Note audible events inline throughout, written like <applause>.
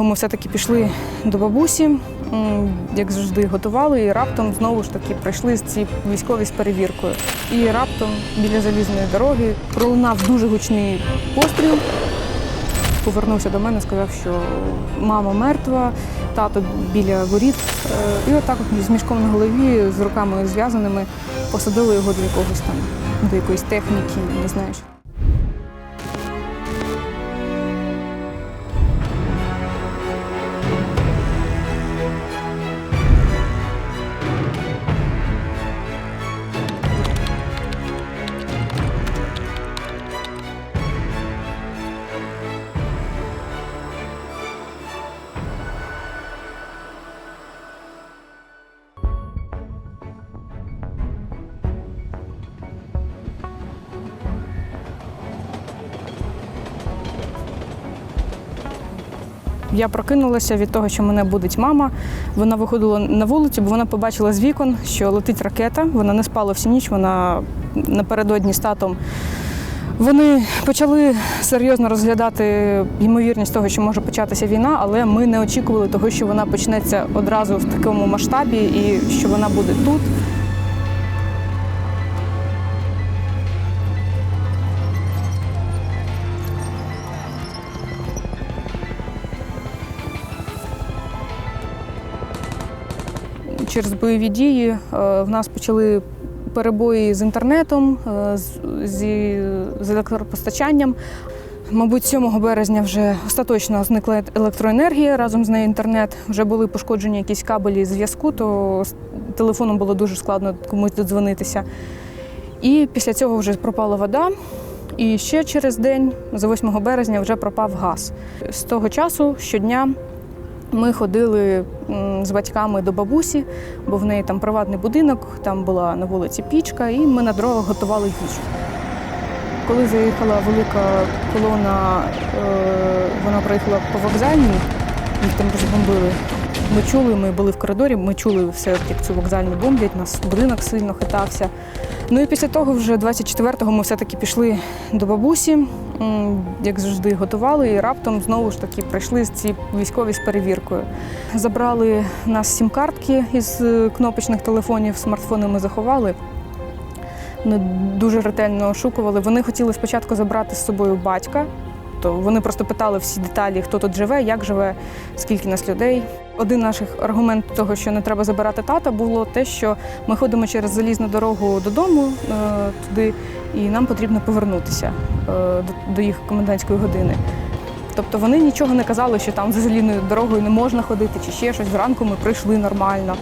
Ми все-таки пішли до бабусі, як завжди, готували, і раптом знову ж таки прийшли ці військові з перевіркою. І раптом біля залізної дороги пролунав дуже гучний постріл. Повернувся до мене, сказав, що мама мертва, тато біля воріт. Е, І отак от з мішком на голові, з руками зв'язаними, посадили його до якогось там, до якоїсь техніки, не знаю. Я прокинулася від того, що мене будить мама. Вона виходила на вулицю, бо вона побачила з вікон, що летить ракета. Вона не спала всю ніч. Вона напередодні з татом. Вони почали серйозно розглядати ймовірність того, що може початися війна, але ми не очікували того, що вона почнеться одразу в такому масштабі і що вона буде тут. Через бойові дії е, в нас почали перебої з інтернетом, е, зі- з електропостачанням. Мабуть, 7 березня вже остаточно зникла електроенергія, разом з нею інтернет. Вже були пошкоджені якісь кабелі зв'язку, то з телефоном було дуже складно комусь додзвонитися. І після цього вже пропала вода. І ще через день, за 8 березня, вже пропав газ. З того часу щодня ми ходили з батьками до бабусі, бо в неї там приватний будинок, там була на вулиці пічка, і ми на дровах готували їжу. Коли заїхала велика колона, е, вона проїхала по вокзальній, їх там розбомбили. Ми чули, ми були в коридорі, ми чули все, як цю вокзальну бомблять, нас будинок сильно хитався. Ну і після того, вже 24-го, ми все-таки пішли до бабусі, як завжди, готували, і раптом знову ж таки прийшли ці військові з перевіркою. Забрали нас сім-картки із е, кнопочних телефонів, смартфони ми заховали. Вони дуже ретельно ошукували. Вони хотіли спочатку забрати з собою батька. То вони просто питали всі деталі, хто тут живе, як живе, скільки нас людей. Один наш аргумент того, що не треба забирати тата, було те, що ми ходимо через залізну дорогу додому е, туди, і нам потрібно повернутися е, до, до їх комендантської години. Тобто вони нічого не казали, що там за залізною дорогою не можна ходити, чи ще щось. Зранку ми прийшли нормально.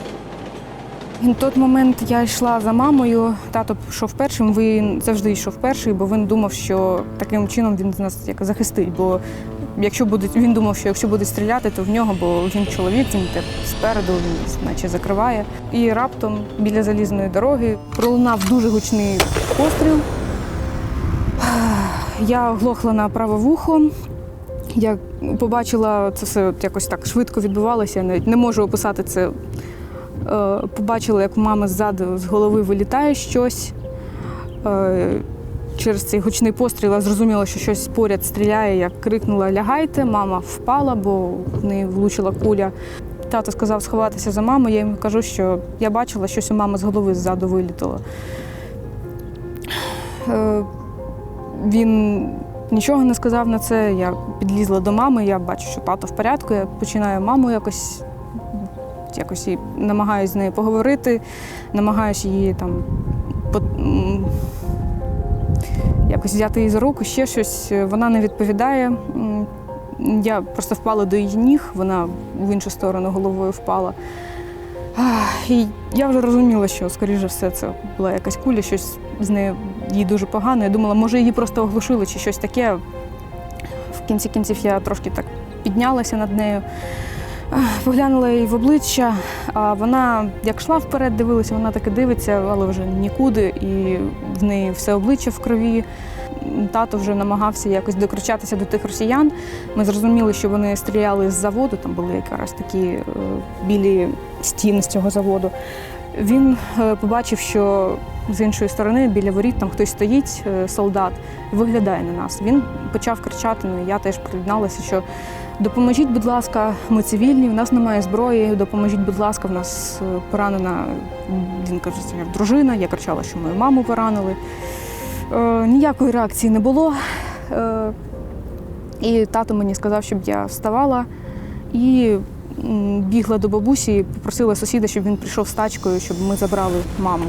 І на той момент я йшла за мамою, тато пішов першим, він завжди йшов перший, бо він думав, що таким чином він нас як захистить. Бо якщо будуть, він думав, що якщо будуть стріляти, то в нього, бо він чоловік, він спереду, він наче закриває. І раптом біля залізної дороги пролунав дуже гучний постріл. Я оглохла на праве вухо. Я побачила це все якось так швидко відбувалося. Я навіть не можу описати це. Е, Побачила, як у мами ззаду з голови вилітає щось. Через цей гучний постріл я зрозуміла, що щось поряд стріляє. Я крикнула Лягайте, мама впала, бо в неї влучила куля. Тато сказав сховатися за маму. Я йому кажу, що я бачила, щось у мами з голови ззаду вилітало. Е, Він нічого не сказав на це. Я підлізла до мами, я бачу, що тато в порядку. Я починаю маму якось, якось намагаюся з нею поговорити, намагаюся її там якось взяти її за руку, ще щось. Вона не відповідає. Я просто впала до її ніг, вона в іншу сторону головою впала. І я вже розуміла, що, скоріше все, це була якась куля, щось з нею їй дуже погано. Я думала, може її просто оглушили чи щось таке. В кінці кінців я трошки так піднялася над нею, поглянула їй в обличчя, а вона як йшла вперед, дивилася, вона таки дивиться, але вже нікуди, і в неї все обличчя в крові. Тато вже намагався якось докричатися до тих росіян. Ми зрозуміли, що вони стріляли з заводу, там були якраз такі е, білі стіни з цього заводу. Він е, побачив, що з іншої сторони, біля воріт, там хтось стоїть, е, солдат, виглядає на нас. Він почав кричати, ну і я теж приєдналася, що допоможіть, будь ласка, ми цивільні, в нас немає зброї, допоможіть, будь ласка, в нас е, поранена. Він каже, дружина. Я кричала, що мою маму поранили. Е, ніякої реакції не було. Е, і тато мені сказав, щоб я вставала і бігла до бабусі, попросила сусіда, щоб він прийшов з тачкою, щоб ми забрали маму.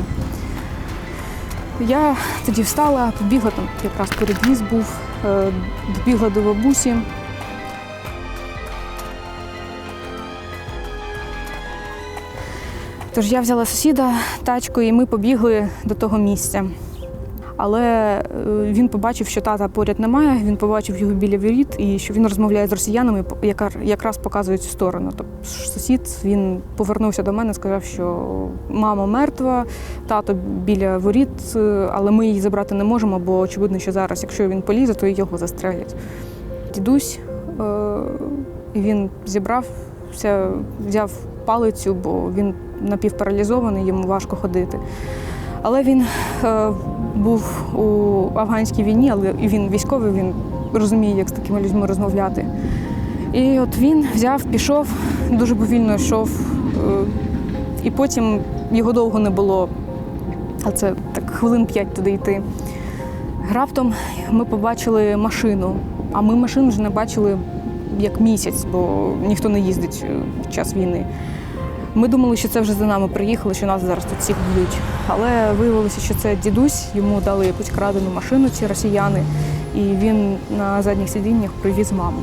Я тоді встала, побігла там, якраз передвіз був, е, добігла до бабусі. Тож я взяла сусіда тачку, і ми побігли до того місця. Але е, він побачив, що тата поряд немає. Він побачив його біля воріт і що він розмовляє з росіянами, яка якраз показує цю сторону. Тобто сусід він повернувся до мене, сказав, що мама мертва, тато біля воріт, е, але ми її забрати не можемо, бо очевидно, що зараз, якщо він полізе, то його застрелять. Дідусь е, він зібрався, взяв палицю, бо він напівпаралізований, йому важко ходити. Але він е, був у афганській війні, але він військовий, він розуміє, як з такими людьми розмовляти. І от він взяв, пішов, дуже повільно йшов, е, і потім його довго не було, а це так хвилин п'ять туди йти. Раптом ми побачили машину, а ми машин вже не бачили як місяць, бо ніхто не їздить е, в час війни. Ми думали, що це вже за нами приїхали, що нас зараз тут всіх б'ють. Але виявилося, що це дідусь, йому дали якусь крадену машину, ці росіяни, і він на задніх сидіннях привіз маму.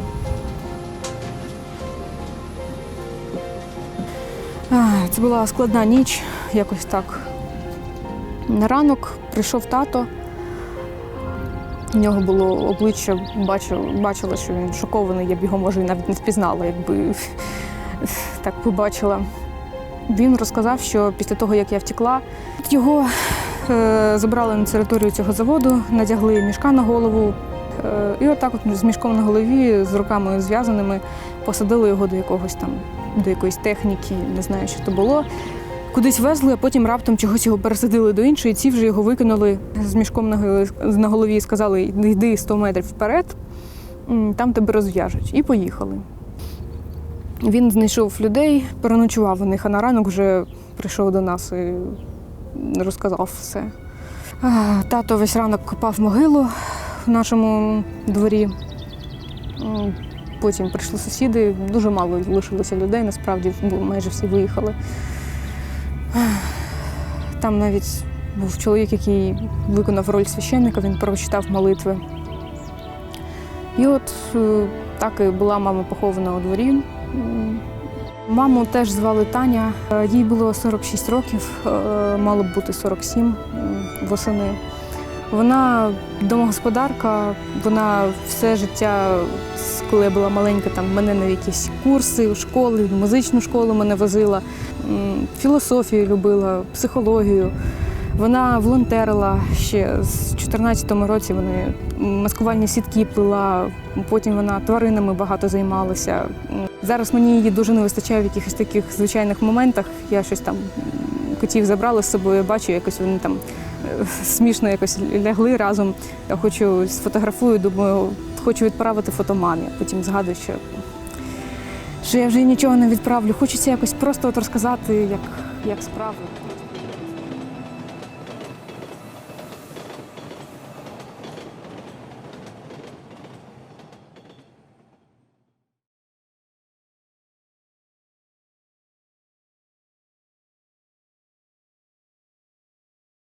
Це була складна ніч, якось так. На ранок прийшов тато. У нього було обличчя, бачила, що він шокований, я б його може навіть не впізнала, якби <laughs> так побачила. Він розказав, що після того, як я втекла, його е, забрали на територію цього заводу, надягли мішка на голову. Е, і отак от з мішком на голові, з руками зв'язаними, посадили його до якогось там, до якоїсь техніки, не знаю, що то було. Кудись везли, а потім раптом чогось його пересадили до іншої, ці вже його викинули з мішком на голові- і сказали, йди 100 метрів вперед, там тебе розв'яжуть. І поїхали. Він знайшов людей, переночував у них, а на ранок вже прийшов до нас і розказав все. Тато весь ранок копав могилу в нашому дворі. Потім прийшли сусіди, дуже мало лишилося людей, насправді, майже всі виїхали. Там навіть був чоловік, який виконав роль священника, він прочитав молитви. І от е, так і була мама похована у дворі. Маму теж звали Таня. Е, Їй було 46 років, е, мало б бути 47 восени. Вона домогосподарка, вона все життя, коли я була маленька, там мене на якісь курси у школи, в музичну школу мене возила, філософію любила, психологію. Вона волонтерила ще з 14-му році. Вони маскувальні сітки плела. Потім вона тваринами багато займалася. Зараз мені її дуже не вистачає в якихось таких звичайних моментах. Я щось там котів забрала з собою, бачу, якось вони там е, смішно якось лягли разом. Я хочу сфотографую, думаю, хочу відправити фотомамі. Потім згадую, що, що я вже нічого не відправлю. Хочеться якось просто от розказати, як, як справи.